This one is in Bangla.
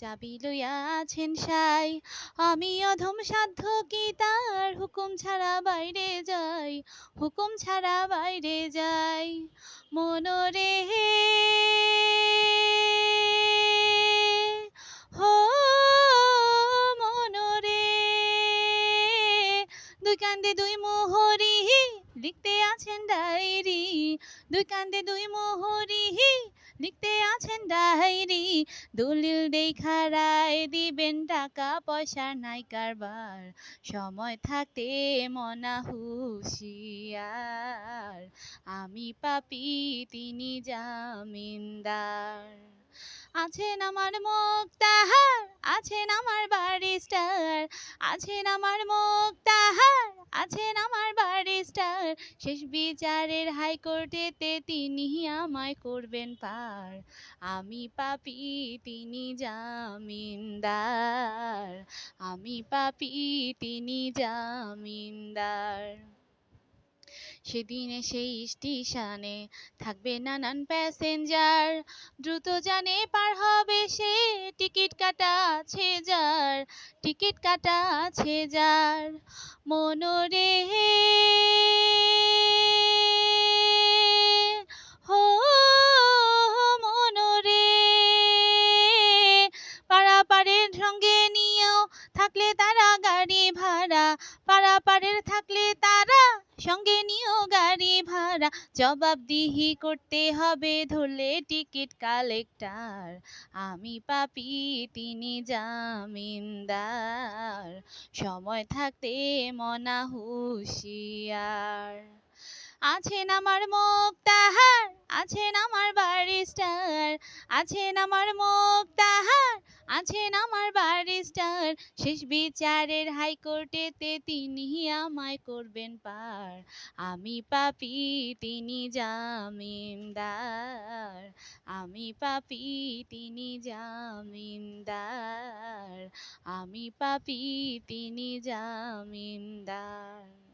চাবি লইয়া আছেন সাই। আমি অধম সাধ্য কি তার হুকুম ছাড়া বাইরে যাই? হুকুম ছাড়া বাইরে যাই। মনরে হো, মনরে দুই কান্দে দুই মোহরি লিখতে আছেন ডায়েরি। দুই কান্দে দুই মোহরি লিখতে আছেন ডায়েরি দলিল দেখা রায় দিবেন টাকা পয়সা নাই কারবার। সময় থাকতে মনা হুশিয়ার, আমি পাপি, তিনি জামিনদার। আছেন আমার মুক্তাহার, আছেন আমার বারিস্টার আছেন আমার মুক্তাহার, আছেন আমার বারিস্টার। শেষ বিচারের হাইকোর্টেতে তিনি আমায় করবেন পার। আমি পাপি, তিনি জামিনদার। আমি পাপি, তিনি জামিনদার। সেদিনে সেই স্টেশনে থাকবে নানান প্যাসেঞ্জার। দ্রুত জানে পার হবে সে, টিকিট কাটা আছে যার। টিকিট কাটা আছে যার মনরে হো মনরে পারাপারের সঙ্গে নিয়েও থাকলে তারা গাড়ি ভাড়া, পারাপারের থাকলে তারা সঙ্গে নিয়েও গাড়ি ভাড়া। জবাবদিহি করতে হবে, ধরলে টিকিট কালেক্টার। আমি পাপি, তিনি জামিনদার। সময় থাকতে মনা হুশিয়ার। আছেন আমার মুক্তাহার, আছেন আমার বারিস্টার। আছেন আমার মুক্তাহার আছেন আমার বারিস্টার। শেষ বিচারের হাইকোর্টেতে তিনি আমায় করবেন পার। আমি পাপি, তিনি জামিনদার। আমি পাপি, তিনি জামিনদার। আমি পাপি, তিনি জামিনদার।